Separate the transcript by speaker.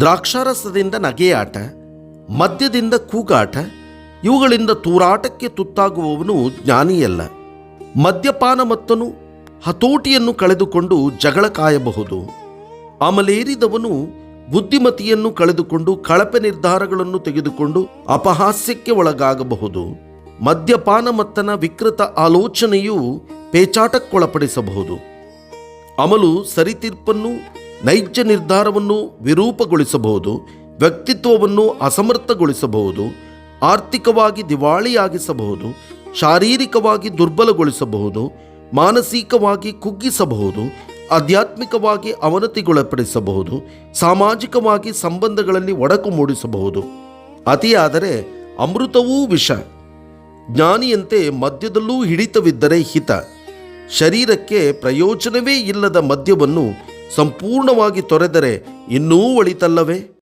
Speaker 1: ದ್ರಾಕ್ಷಾರಸದಿಂದ ನಗೆಯಾಟ, ಮದ್ಯದಿಂದ ಕೂಗಾಟ, ಇವುಗಳಿಂದ ತೂರಾಟಕ್ಕೆ ತುತ್ತಾಗುವವನು ಜ್ಞಾನಿಯಲ್ಲ. ಮದ್ಯಪಾನ ಮತ್ತನು ಹತೋಟಿಯನ್ನು ಕಳೆದುಕೊಂಡು ಜಗಳ ಕಾಯಬಹುದು. ಅಮಲೇರಿದವನು ಬುದ್ಧಿಮತಿಯನ್ನು ಕಳೆದುಕೊಂಡು ಕಳಪೆ ನಿರ್ಧಾರಗಳನ್ನು ತೆಗೆದುಕೊಂಡು ಅಪಹಾಸ್ಯಕ್ಕೆ ಒಳಗಾಗಬಹುದು. ಮದ್ಯಪಾನ ಮತ್ತನ ವಿಕೃತ ಆಲೋಚನೆಯು ಪೇಚಾಟಕ್ಕೊಳಪಡಿಸಬಹುದು. ಅಮಲು ಸರಿತೀರ್ಪನ್ನು ನೈಜ ನಿರ್ಧಾರವನ್ನು ವಿರೂಪಗೊಳಿಸಬಹುದು, ವ್ಯಕ್ತಿತ್ವವನ್ನು ಅಸಮರ್ಥಗೊಳಿಸಬಹುದು, ಆರ್ಥಿಕವಾಗಿ ದಿವಾಳಿಯಾಗಿಸಬಹುದು, ಶಾರೀರಿಕವಾಗಿ ದುರ್ಬಲಗೊಳಿಸಬಹುದು, ಮಾನಸಿಕವಾಗಿ ಕುಗ್ಗಿಸಬಹುದು, ಆಧ್ಯಾತ್ಮಿಕವಾಗಿ ಅವನತಿಗೊಳಪಡಿಸಬಹುದು, ಸಾಮಾಜಿಕವಾಗಿ ಸಂಬಂಧಗಳಲ್ಲಿ ಒಡಕು ಮೂಡಿಸಬಹುದು. ಅತಿಯಾದರೆ ಅಮೃತವೂ ವಿಷ. ಜ್ಞಾನಿಯಂತೆ ಮದ್ಯದಲ್ಲೂ ಹಿಡಿತವಿದ್ದರೆ ಹಿತ. ಶರೀರಕ್ಕೆ ಪ್ರಯೋಜನವೇ ಇಲ್ಲದ ಮದ್ಯವನ್ನು ಸಂಪೂರ್ಣವಾಗಿ ತೊರೆದರೆ ಇನ್ನೂ ಒಳಿತಲ್ಲವೇ?